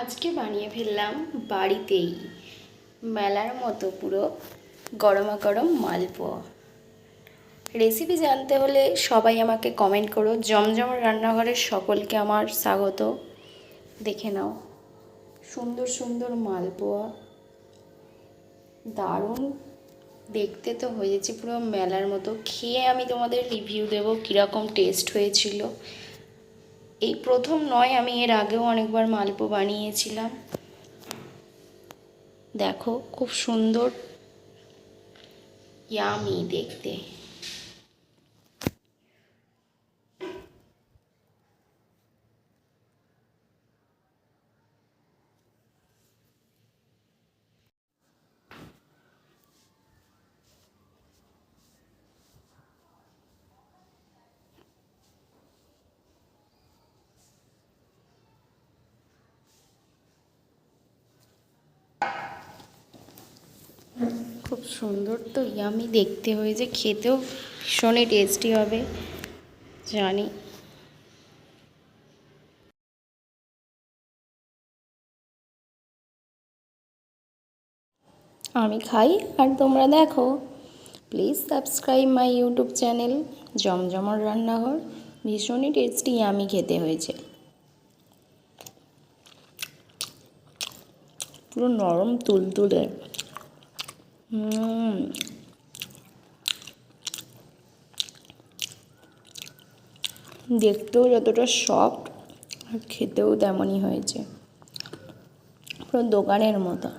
আজকে বানিয়ে ফেললাম বাড়িতেই। মেলার মতো পুরো গরমা গরম মালপোয়া। রেসিপি জানতে হলে সবাই আমাকে কমেন্ট করো। জমজম রান্নাঘরের সকলকে আমার স্বাগত। দেখে নাও, সুন্দর সুন্দর মালপোয়া। দারুণ। দেখতে তো হয়েছে পুরো মেলার মতো। খেয়ে আমি তোমাদের রিভিউ দেবো কীরকম টেস্ট হয়েছিল। এই প্রথম নয় আমি এর আগেও অনেকবার মালপো বানিয়েছিলাম। দেখো খুব সুন্দর। ইয়ামি দেখতে। খুব সুন্দর তো ইয়ামি দেখতে হয়েছে খেতেও ভীষণই টেস্টি হবে, জানি। আমি খাই আর তোমরা দেখো। Please subscribe my YouTube channel জমজমর রান্নাঘর, ভীষণই টেস্টি ইয়ামি খেতে হয়েছে। পুরো নরম, তুলতুলে। দেখতেও যতটা সফট আর খেতেও তেমনই হয়েছে। পুরো দোকানের মতো।